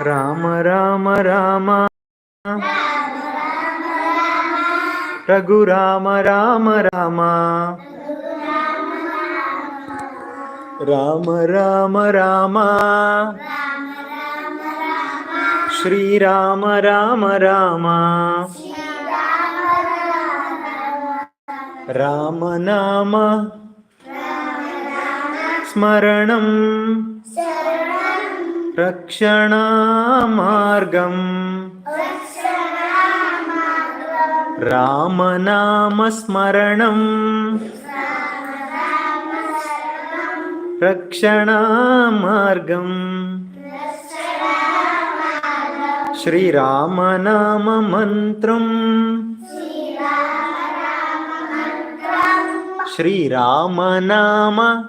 राम राम राम। रघु राम राम। राम राम राम। राम श्री राम राम। राम राम नाम। स्मरणं रक्षणामार्गम्। रामनामस्मरणम्। रक्षणामार्गम्। श्रीरामनाममन्त्रम्। श्रीरामनाम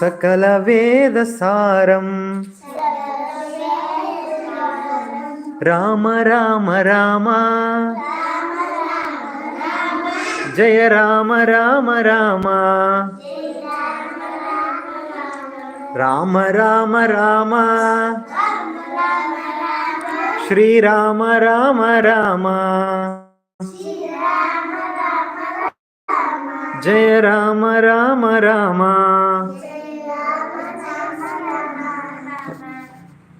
సకల వేద సారం. రామ రామ రామ. జయ రామ రామ రామ. రామ రామ రామ. శ్రీరామ రామ రామ. జయ రామ రామ రామ.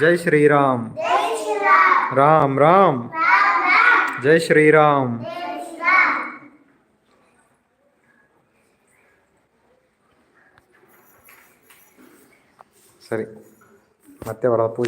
జై శ్రీరామ్ రామ్ రామ్ జై శ్రీరామ్ ಸರಿ ಮತ್ತೆ ಅವರ ಪೂಜೆ